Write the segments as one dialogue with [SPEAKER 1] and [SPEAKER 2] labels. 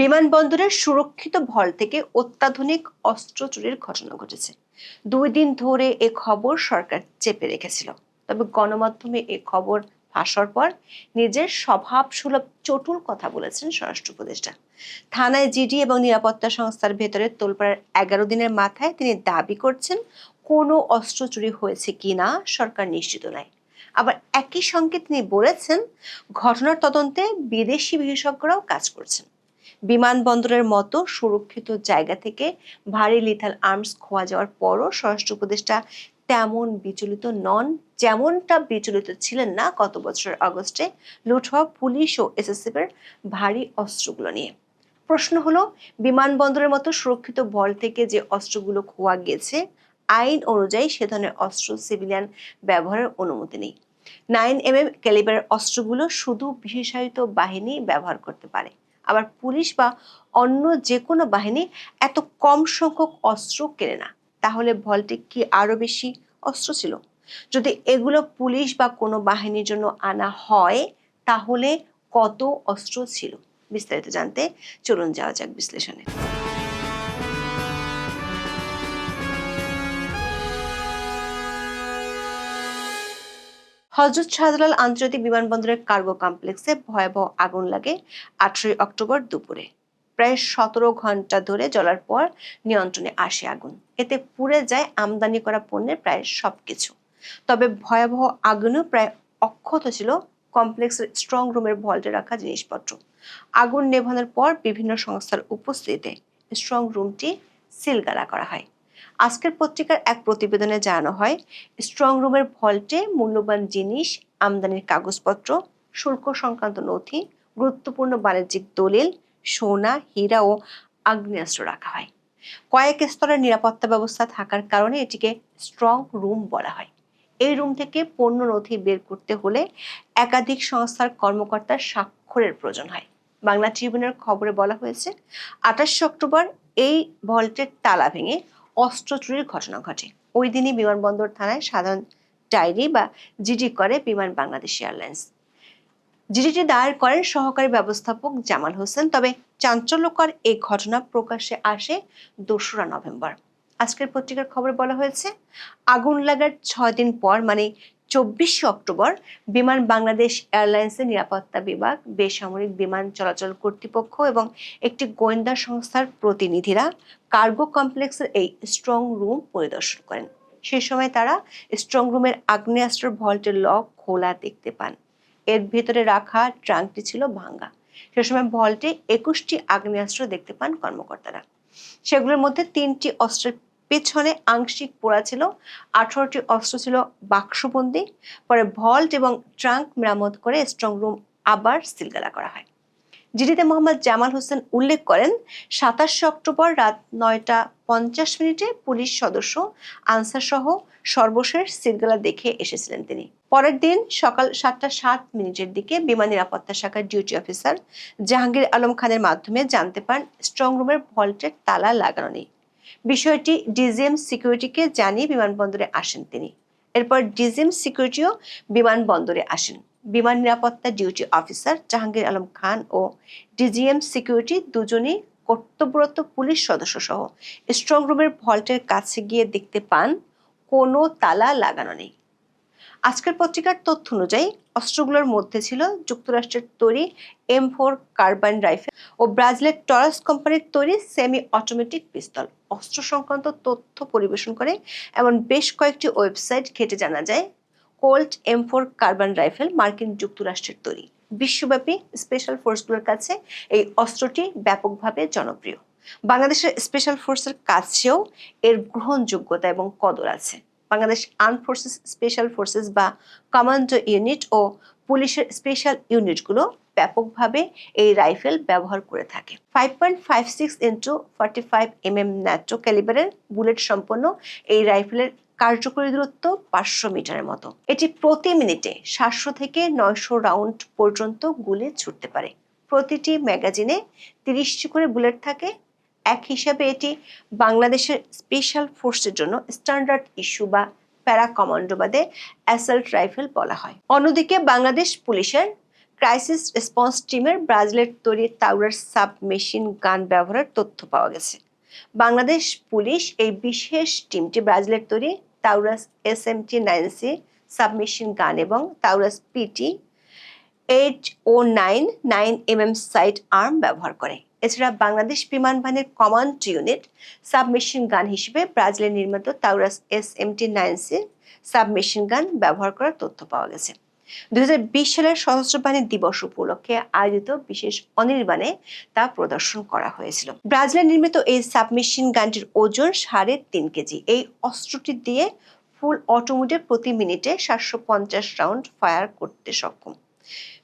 [SPEAKER 1] বিমানবন্দরের সুরক্ষিত ভল থেকে অত্যাধুনিক অস্ত্র চুরির ঘটনা ঘটেছে। দুই দিন ধরে এ খবর সরকার চেপে রেখেছিল। তবে গণমাধ্যমে এ খবর ফাঁসার পর নিজের স্বভাব সুলভ চটুল কথা বলেছেন স্বরাষ্ট্র উপদেষ্টা। থানায় জিডি এবং নিরাপত্তা সংস্থার ভেতরে তোলপাড়ার এগারো দিনের মাথায় তিনি দাবি করছেন, কোনো অস্ত্র চুরি হয়েছে কিনা সরকার নিশ্চিত নয়। আবার একই সঙ্গে তিনি বলেছেন, ঘটনার তদন্তে বিদেশি বিশেষজ্ঞরাও কাজ করছেন। বিমানবন্দরের মতো সুরক্ষিত জায়গা থেকে ভারী লিথাল আর্মস খোয়া যাওয়ার পরও স্বরাষ্ট্র উপদেষ্টা তেমন বিচলিত নন, যেমনটা বিচলিত ছিলেন না গত বছরের আগস্টে লুট হওয়া পুলিশ ও এসএসএফ এর ভারী অস্ত্রগুলো নিয়ে। প্রশ্ন হলো, বিমানবন্দরের মতো সুরক্ষিত বল থেকে যে অস্ত্রগুলো খোয়া গেছে, আইন অনুযায়ী সে ধরনের অস্ত্র সিভিলিয়ান ব্যবহারের অনুমতি নেই। নাইন এম এম ক্যালিবারের অস্ত্রগুলো শুধু বিশেষায়িত বাহিনী ব্যবহার করতে পারে। আবার পুলিশ বা অন্য যে কোনো বাহিনী এত কম সংখ্যক অস্ত্র কেনে না। তাহলে ভল্টে কি আরও বেশি অস্ত্র ছিল? যদি এগুলো পুলিশ বা কোনো বাহিনীর জন্য আনা হয়, তাহলে কত অস্ত্র ছিল? বিস্তারিত জানতে চলুন যাওয়া যাক বিশ্লেষণে। হজরত শাহজালাল আন্তর্জাতিক বিমানবন্দরের কার্গো কমপ্লেক্সে ভয়াবহ আগুন লাগে আঠারোই অক্টোবর দুপুরে। প্রায় সতেরো ঘণ্টা ধরে জ্বলার পর নিয়ন্ত্রণে আসে আগুন। এতে পুড়ে যায় আমদানি করা পণ্যের প্রায় সবকিছু। তবে ভয়াবহ আগুনও প্রায় অক্ষত ছিল কমপ্লেক্সের স্ট্রং রুমের ভল্টে রাখা জিনিসপত্র। আগুন নেভানোর পর বিভিন্ন সংস্থার উপস্থিতিতে স্ট্রং রুমটি সিলগালা করা হয়। আজকের পত্রিকার এক প্রতিবেদনে জানানো হয় স্ট্রং রুমের ভল্টে মূল্যবান জিনিস, আমদানির কাগজপত্র, শুল্ক সংক্রান্ত নথি, গুরুত্বপূর্ণ বাণিজ্যিক দলিল, সোনা, হীরা ও আগ্নেয়াস্ত্র রাখা হয়। কয়েক স্তরের নিরাপত্তা ব্যবস্থা থাকার কারণে এটিকে স্ট্রং রুম বলা হয়। এই রুম থেকে পণ্য নথি বের করতে হলে একাধিক সংস্থার কর্মকর্তার স্বাক্ষরের প্রয়োজন হয়। বাংলা ট্রিবিউনের খবরে বলা হয়েছে, আঠাশে অক্টোবর এই ভল্টের তালা ভেঙে অস্ত্র চুরির ঘটনা ঘটে। ওই দিনই বিমানবন্দর থানায় সাধারণ ডায়েরি বা জিডি করে বিমান বাংলাদেশ এয়ারলাইন্স। জিডিটি দায়ের করেন সহকারী ব্যবস্থাপক জামাল হোসেন। তবে চাঞ্চল্যকর এই ঘটনা প্রকাশ্যে আসে দোসরা নভেম্বর। আজকের পত্রিকার খবর বলা হয়েছে, আগুন লাগার ছয় দিন পর মানে চব্বিশে অক্টোবর বিমান বাংলাদেশ এয়ারলাইন্সের নিরাপত্তা বিভাগ, বেসামরিক বিমান চলাচল কর্তৃপক্ষ এবং একটি গোয়েন্দা সংস্থার প্রতিনিধিরা কার্গো কমপ্লেক্সের এই স্ট্রং রুম পরিদর্শন করেন। সে সময় তারা স্ট্রং রুমের আগ্নেয়াস্ত্র ভল্টের লক খোলা দেখতে পান। এর ভেতরে রাখা ট্রাঙ্কটি ছিল ভাঙ্গা। সে সময় ভল্টে একুশটি আগ্নেয়াস্ত্র দেখতে পান কর্মকর্তারা। সেগুলোর মধ্যে তিনটি অস্ত্রের পেছনে আংশিক পোড়া ছিল, আঠারোটি অস্ত্র ছিল বাক্সবন্দি, পরে ভল্ট এবং ট্রাঙ্ক মেরামত করে স্ট্রং রুম আবার সিলগালা করা হয়। জিডিতে মোহাম্মদ জামাল হোসেন উল্লেখ করেন, সাতাশে অক্টোবর রাত নয়টা পঞ্চাশ মিনিটে পুলিশ সদস্য আনসার সহ সর্বশেষ সিলগালা দেখে এসেছিলেন তিনি। পরের দিন সকাল সাতটা সাত মিনিটের দিকে বিমান নিরাপত্তা শাখার ডিউটি অফিসার জাহাঙ্গীর আলম খানের মাধ্যমে জানতে পারেন স্ট্রং রুমের ভল্টের তালা লাগানো নেই। বিষয়টি ডিজিএম সিকিউরিটিকে জানিয়ে বিমানবন্দরে আসেন তিনি। এরপর ডিজিএম সিকিউরিটিও বিমানবন্দরে আসেন। বিমান নিরাপত্তা ডিউটি অফিসার জাহাঙ্গীর আলম খান ও ডিজিএম সিকিউরিটি দুজনই কর্তব্যরত পুলিশ সদস্য সহ স্ট্রং রুমের ভল্টের কাছে গিয়ে দেখতে পান, কোনো তালা লাগানো নেই। আজকের পত্রিকার তথ্য অনুযায়ী, অস্ত্রগুলোর মধ্যে ছিল যুক্তরাষ্ট্রের তৈরি এম ফোর কার্বাইন রাইফেল ও ব্রাজিলের টরাস কোম্পানির তৈরি সেমি অটোমেটিক পিস্তল। অস্ত্র সংক্রান্ত তথ্য পরিবেশন করে এমন বেশ কয়েকটি ওয়েবসাইট ঘেটে জানা যায়, Colt M four carbine rifle, মার্কিন যুক্তরাষ্ট্রের তৈরি। বিশ্বব্যাপী স্পেশাল ফোর্সগুলোর কাছে এই অস্ত্রটি ব্যাপকভাবে জনপ্রিয়। বাংলাদেশের স্পেশাল ফোর্সের কাছেও এর গ্রহণযোগ্যতা এবং কদর আছে। Bangladesh arm forces, special forces বা কমান্ডো ইউনিট ও পুলিশের স্পেশাল ইউনিটগুলো ব্যাপকভাবে এই রাইফেল ব্যবহার করে থাকে। Five point five six into forty five M M NATO ক্যালিবারের bullet সম্পন্ন এই রাইফেলের কার্যকরী দূরত্ব পাঁচশো মিটারের মতো। এটি প্রতি মিনিটে সাতশো থেকে নয়শো রাউন্ড পর্যন্ত গুলি ছুটতে পারে। প্রতিটি ম্যাগাজিনে তিরিশটি করে বুলেট থাকে এক হিসাবে এটি বাংলাদেশের স্পেশাল ফোর্সের জন্য স্ট্যান্ডার্ড ইস্যু বা প্যারা কমান্ডো বাদে অ্যাসাল্ট রাইফেল বলা হয়। অন্যদিকে বাংলাদেশ পুলিশের ক্রাইসিস রেসপন্স টিমের ব্রাজিলের তৈরি তাউরার সাব মেশিন গান ব্যবহারের তথ্য পাওয়া গেছে। বাংলাদেশ পুলিশ এই বিশেষ টিমটি ব্রাজিলের তৈরি Taurus S M T nine C submachine gun এবং Taurus PT eight o nine nine M M sidearm ব্যবহার করে। এছাড়া বাংলাদেশ বিমান বাহিনীর কমান্ড ইউনিট সাবমেশিন গান হিসেবে ব্রাজিলের নির্মিত Taurus S M T nine C submachine gun ব্যবহার করার তথ্য পাওয়া গেছে। দুই হাজার বিশ সালের সশস্ত্র বাহিনী দিবস উপলক্ষে আয়োজিত বিশেষ অনির্বাণে তা প্রদর্শন করা হয়েছিল। ব্রাজিলে নির্মিত এই সাবমেশিন গানটির ওজন সাড়ে তিন কেজি। এই অস্ত্রটি দিয়ে ফুল অটোমেটে প্রতি মিনিটে সাতশো পঞ্চাশ রাউন্ড ফায়ার করতে সক্ষম।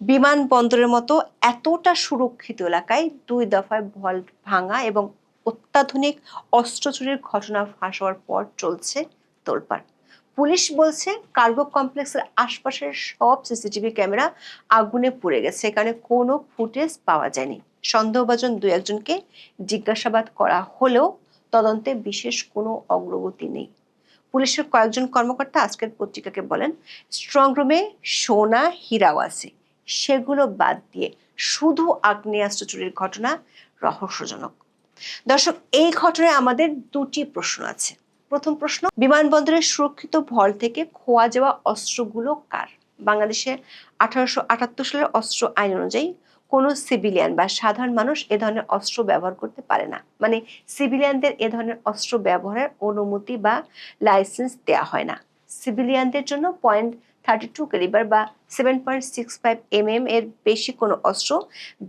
[SPEAKER 1] বিমানবন্দরের মতো এতটা সুরক্ষিত এলাকায় দুই দফায় ভল্ট ভাঙা এবং অত্যাধুনিক অস্ত্র চুরির ঘটনা ফাঁস হওয়ার পর চলছে তোলপাড়। পুলিশ বলছে, কার্গো কমপ্লেক্সের আশপাশের সব সিসিটিভি ক্যামেরা আগুনে পুড়ে গেছে, এখানে কোনো ফুটেজ পাওয়া যায়নি। সন্দেহভাজন দু একজনকে জিজ্ঞাসাবাদ করা হলেও তদন্তে বিশেষ কোনো অগ্রগতি নেই। পুলিশের কয়েকজন কর্মকর্তা আজকের পত্রিকাকে বলেন স্ট্রং রুমে সোনা হীরাও আছে সেগুলো বাদ দিয়ে শুধু আগ্নেয়াস্ত্র চুরির ঘটনা রহস্যজনক। দর্শক, এই ঘটনায় আমাদের দুটি প্রশ্ন আছে। প্রথম প্রশ্ন, বিমানবন্দরের সুরক্ষিত ভল থেকে খোয়া যাওয়া অস্ত্রগুলো কার? বাংলাদেশে আঠারোশো আটাত্তর সালের অস্ত্র আইন অনুযায়ী কোনো সিভিলিয়ান বা সাধারণ মানুষ এ ধরনের অস্ত্র ব্যবহার করতে পারে না। মানে সিভিলিয়ানদের এ ধরনের অস্ত্র ব্যবহারের অনুমতি বা লাইসেন্স দেওয়া হয় না। সিভিলিয়ানদের জন্য পয়েন্ট থার্টি টু ক্যালিবার বা seven point six five M M এর বেশি কোনো অস্ত্র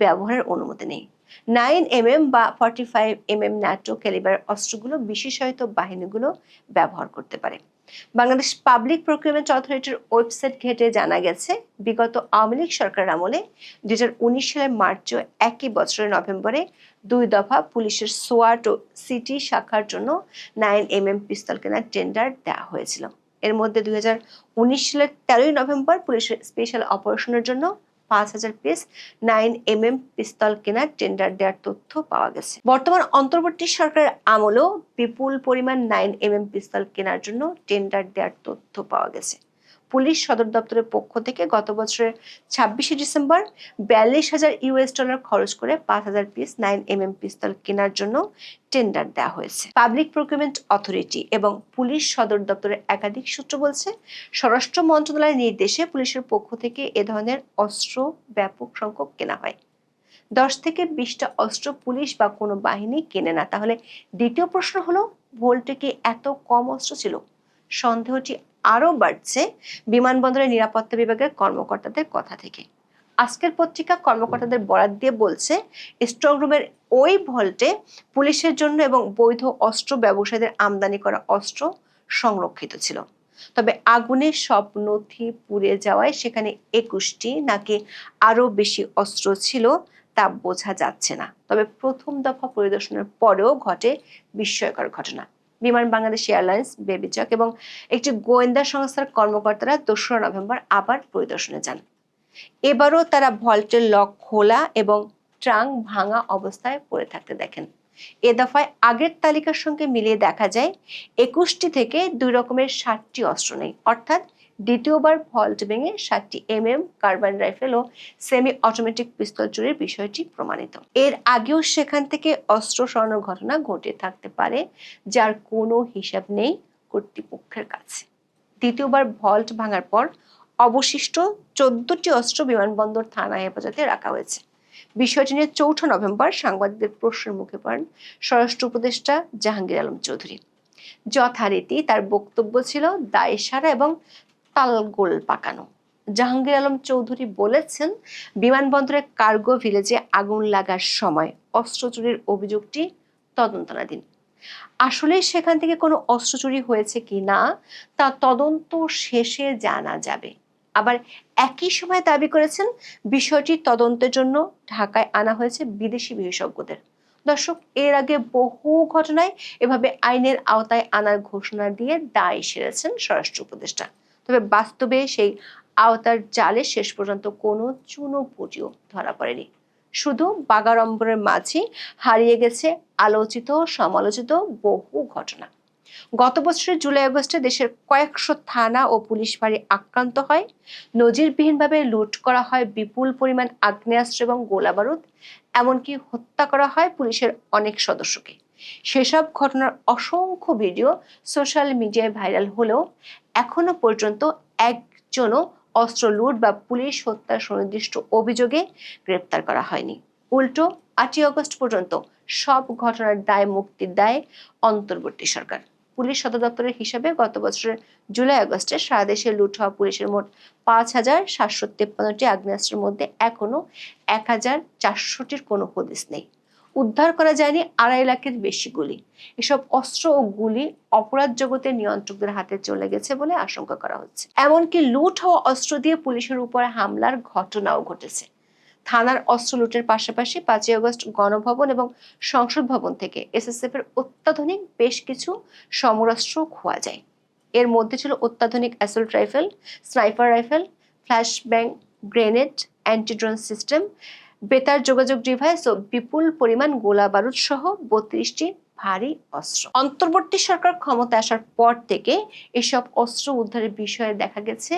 [SPEAKER 1] ব্যবহারের অনুমতি নেই। নাইন এম এম বা forty five M M NATO calibre অস্ত্রগুলো বিশেষায়িত বাহিনীগুলো ব্যবহার করতে পারে। বাংলাদেশ পাবলিক প্রকিউরমেন্ট অথরিটির ওয়েবসাইট ঘেটে জানা গেছে, বিগত আওয়ামী লীগ সরকার আমলে দুই সালের মার্চ একই বছরের নভেম্বরে দুই দফা পুলিশের সোয়াট ও সিটি শাখার জন্য নাইন এম এম পিস্তল কেনার টেন্ডার দেওয়া হয়েছিল। এর মধ্যে দুই হাজার উনিশ সালের তেরোই নভেম্বর পুলিশের স্পেশাল অপারেশনের জন্য পাঁচ হাজার piece nine M M pistol কেনার টেন্ডার দেওয়ার তথ্য পাওয়া গেছে। বর্তমান অন্তর্বর্তী সরকারের আমলেও বিপুল পরিমাণ নাইন এম এম পিস্তল কেনার জন্য টেন্ডার দেওয়ার তথ্য পাওয়া গেছে। পুলিশ সদর দপ্তরের পক্ষ থেকে গত বছরের ছাব্বিশে ডিসেম্বর বিয়াল্লিশ হাজার ইউএস ডলার খরচ করে পাঁচ হাজার piece nine M M pistol কেনার জন্য টেন্ডার দেওয়া হয়েছে। পাবলিক প্রকিউরমেন্ট অথরিটি এবং পুলিশ সদর দপ্তরের একাধিক সূত্র বলছে, স্বরাষ্ট্র মন্ত্রণালয়ের নির্দেশে পুলিশের পক্ষ থেকে এ ধরনের অস্ত্র ব্যাপক সংখ্যক কেনা হয়। দশ থেকে বিশটা অস্ত্র পুলিশ বা কোনো বাহিনী কেনে না। তাহলে দ্বিতীয় প্রশ্ন হলো, ভোল্টে কি এত কম অস্ত্র ছিল? সন্দেহটি আরও বাড়ছে বিমানবন্দরের নিরাপত্তা বিভাগের কর্মকর্তাদের কথা থেকে। আজকের পত্রিকা কর্মকর্তাদের বরাত দিয়ে বলছে, স্ট্রং রুমের ওই ভল্টে পুলিশের জন্য এবং বৈধ অস্ত্র ব্যবসায়ীদের আমদানি করা অস্ত্র সংরক্ষিত ছিল। তবে আগুনে সব নথি পুড়ে যাওয়ায় সেখানে একুশটি নাকি আরও বেশি অস্ত্র ছিল তা বোঝা যাচ্ছে না। তবে প্রথম দফা পরিদর্শনের পরেও ঘটে বিস্ময়কর ঘটনা। বিমান বাংলাদেশ এয়ারলাইন্স, বেবিচক এবং একটি গোয়েন্দা সংস্থার কর্মকর্তারা দোসরা নভেম্বর আবার পরিদর্শনে যান। এবারও তারা ভল্টের লক খোলা এবং ট্রাং ভাঙা অবস্থায় পড়ে থাকতে দেখেন। এ দফায় আগের তালিকার সঙ্গে মিলিয়ে দেখা যায়, একুশটি থেকে দুই রকমের ষাটটি অস্ত্র নেই। অর্থাৎ দ্বিতীয়বার ভল্ট ভেঙে সাতটি এম এম কার্বাইন রাইফেল ও সেমি অটোমেটিক পিস্তল চুরির বিষয়টি প্রমাণিত। এর আগেও সেখান থেকে অস্ত্র সরানোর ঘটনা ঘটে থাকতে পারে, যার কোনো হিসাব নেই কর্তৃপক্ষের কাছে। দ্বিতীয়বার ভল্ট ভাঙার পর অবশিষ্ট চোদ্দটি অস্ত্র বিমানবন্দর থানা হেফাজতে রাখা হয়েছে। বিষয়টি নিয়ে চৌঠা নভেম্বর সাংবাদিকদের প্রশ্নের মুখে পড়েন স্বরাষ্ট্র উপদেষ্টা জাহাঙ্গীর আলম চৌধুরী। যথারীতি তার বক্তব্য ছিল দায়সারা এবং তালগোল পাকানো। জাহাঙ্গীর আলম চৌধুরী বলেছেন, বিমানবন্দরের কার্গো ভিলেজে আগুন লাগার সময় অস্ত্র চুরির অভিযোগটি তদন্তনাধীন। আসলে সেখান থেকে কোনো অস্ত্র চুরি হয়েছে কি না, তা তদন্ত শেষে জানা যাবে। আবার একই সময় দাবি করেছেন, বিষয়টি তদন্তের জন্য ঢাকায় আনা হয়েছে বিদেশি বিশেষজ্ঞদের। দর্শক, এর আগে বহু ঘটনায় এভাবে আইনের আওতায় আনার ঘোষণা দিয়ে দায় সেরেছেন স্বরাষ্ট্র উপদেষ্টা। তবে বাস্তবে সেই আওতার জালে শেষ পর্যন্ত কোনো চুনো পুটিও ধরা পড়েনি। শুধু বাগাড়ম্বরের মাঝে হারিয়ে গেছে আলোচিত সমালোচিত বহু ঘটনা। গত বছরের জুলাই আগস্টে দেশের কয়েকশো থানা ও পুলিশ বাড়ি আক্রান্ত হয়। নজিরবিহীনভাবে লুট করা হয় বিপুল পরিমাণ আগ্নেয়াস্ত্র এবং গোলাবারুদ। এমনকি হত্যা করা হয় পুলিশের অনেক সদস্যকে। সেসব ঘটনার অসংখ্য ভিডিও সোশ্যাল মিডিয়ায় ভাইরাল হলেও এখনও পর্যন্ত একজনও অস্ত্র লুট বা পুলিশ হত্যার সুনির্দিষ্ট অভিযোগে গ্রেপ্তার করা হয়নি। উল্টো, আটই আগস্ট পর্যন্ত সব ঘটনার দায় মুক্তির দায় অন্তর্বর্তী সরকার। পুলিশ সদর দপ্তরের হিসাবে গত বছরের জুলাই আগস্টে সারা দেশে লুট হওয়া পুলিশের মোট পাঁচ হাজার সাতশো তেপ্পান্নটি আগ্নেয়াস্ত্রের মধ্যে এখনও এক হাজার চারশোটির কোনো হদিস নেই। উদ্ধার করা যায়নি আড়াই লাখের বেশি গুলি। এসব অস্ত্র ও গুলি অপরাধ জগতের নিয়ন্ত্রকদের হাতে চলে গেছে বলে আশঙ্কা করা হচ্ছে। এমনকি লুট হওয়া অস্ত্র দিয়ে পুলিশের উপর হামলার ঘটনাও ঘটেছে। থানার অস্ত্র লুটের পাশাপাশি পাঁচই আগস্ট গণভবন এবং সংসদ ভবন থেকে এসএসএফ এর অত্যাধুনিক বেশ কিছু সমরাস্ত্র খোয়া যায়। এর মধ্যে ছিল অত্যাধুনিক assault rifle sniper rifle flash bang grenade antidrone system বেতার যোগাযোগ ডিভাইস ও বিপুল পরিমাণ গোলা বারুদ সহ বত্রিশটি ভারী অস্ত্র। অন্তর্বর্তী সরকার ক্ষমতা আসার পর থেকে এসব অস্ত্র উদ্ধারের বিষয়ে দেখা গেছে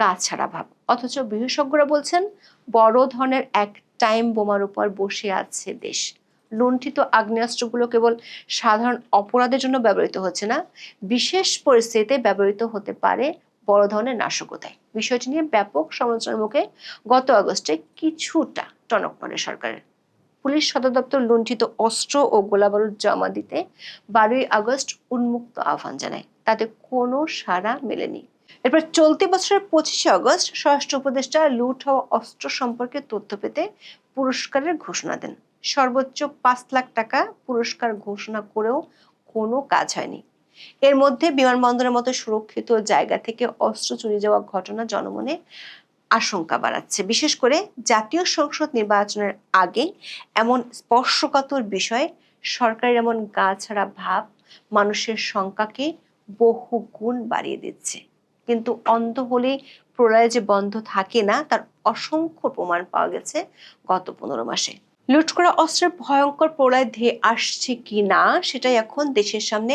[SPEAKER 1] গা ছাড়া ভাব। অথচ বিশেষজ্ঞরা বলছেন, বড় ধরনের এক টাইম বোমার উপর বসে আছে দেশ। লুণ্ঠিত আগ্নেয়াস্ত্রগুলো কেবল সাধারণ অপরাধের জন্য ব্যবহৃত হচ্ছে না, বিশেষ পরিস্থিতিতে ব্যবহৃত হতে পারে বড় ধরনের নাশকতায়। বিষয়টি নিয়ে ব্যাপক সমালোচনার মুখে গত আগস্টে কিছুটা টনক নড়ে সরকারের। পুলিশ সদর দপ্তর লুণ্ঠিত অস্ত্র ও গোলাবারুদ জমা দিতে বারোই আগস্ট উন্মুক্ত আহ্বান জানায়। তাতে কোনো সাড়া মেলেনি। এরপর চলতি বছরের পঁচিশে আগস্ট স্বরাষ্ট্র উপদেষ্টা লুট হওয়া অস্ত্র সম্পর্কে তথ্য পেতে পুরস্কারের ঘোষণা দেন। সর্বোচ্চ পাঁচ লাখ টাকা পুরস্কার ঘোষণা করেও কোনো কাজ হয়নি। এর মধ্যে বিমানবন্দরের মতো সুরক্ষিত জায়গা থেকে অস্ত্র চুরি যাওয়া ঘটনা জনমনে আশঙ্কা বাড়াচ্ছে। বিশেষ করে জাতীয় সংসদ নির্বাচনের আগে এমন স্পর্শকাতর বিষয়ে সরকারের এমন গা ছাড়া ভাব মানুষের সংখ্যাকে বহু গুণ বাড়িয়ে দিচ্ছে। কিন্তু অন্ধ হলে প্রলয় যে বন্ধ থাকে না, তার অসংখ্য প্রমাণ পাওয়া গেছে গত পনেরো মাসে। লুট করা অস্ত্রের ভয়ঙ্কর প্রলয় ধেয়ে আসছে কি না, সেটাই এখন দেশের সামনে